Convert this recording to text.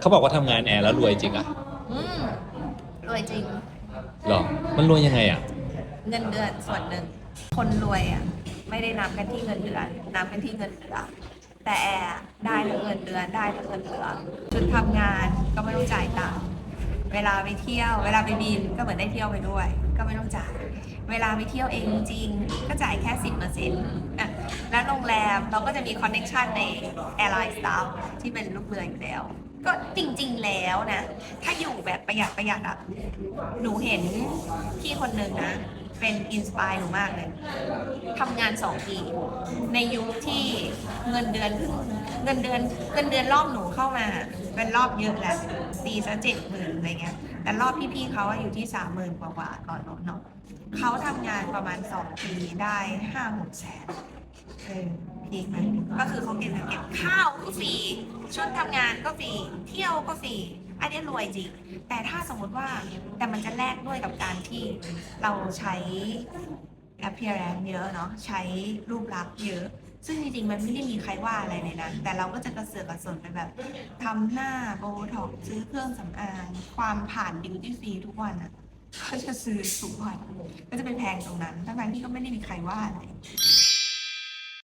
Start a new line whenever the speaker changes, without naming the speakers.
เขาบอกว่าทำงานแอร์แล้วรวยจริงอะ
อืมรวยจริง
หรอ มันรวยยังไงอะ
เงินเดือนส่วนหนึ่ง คนรวยอะ ไม่ได้นับกันที่เงินเดือนนับกันที่เงินเดือนแต่แอร์อะได้ทั้งเงินเดือนได้ทั้งเงินเดือนชุดทำงานก็ไม่ต้องจ่ายตังค์เวลาไปเที่ยว เวลาไปบินก็เหมือนได้เที่ยวไปด้วย ก็ไม่ต้องจ่าย เวลาไปเที่ยวเองจริงๆก็จ่ายแค่สิบเปอร์เซ็นต์อะและโรงแรมเราก็จะมีคอนเน็ชันในแอร์ไลน์สตาฟที่เป็นลูกเรืออยู่แล้ว ก็จริงๆแล้วนะ ถ้าอยู่แบบประหยัดประหยัดอะหนูเห็นพี่คนหนึ่งนะ เป็นอินสปายหนูมากเลยทำงานสองปี ในยุคที่เงินเดือนเพิ่งเงินเดือนเงินเดือนรอบหนูเข้ามา เป็นรอบเยอะแล้วตีซะเจ็ดหมื่นอะไรเงี้ย แต่รอบพี่ๆเขาอะอยู่ที่สามหมื่นกว่าๆตอนนั้นเนาะเขาทำงานประมาณสองปีได้ห้าหกแสนเออพีคไหมก็คือเขาเก็บเงินเก็บข้าวฟรี ชุดทำงานก็ฟรีเที่ยวก็ฟรีอันนี้รวยจริง แต่ถ้าสมมติว่าแต่มันจะแลกด้วยกับการที่เราใช้ appearance เยอะเนาะใช้รูปลักษณ์เยอะ ซึ่งจริงๆ มันไม่ได้มีใครว่าอะไรเลยนะแต่เราก็จะกระเสือกกระสนไปแบบทำหน้าโบท็อกซ์ซื้อเครื่องสำอาง ความผ่านดิวตี้ฟรีทุกวันอะ่ะก็จะซื้อทุกวันก็จะเป็นแพงตรงนั้น ทั้งๆที่ก็ไม่ได้มีใครว่าอะไร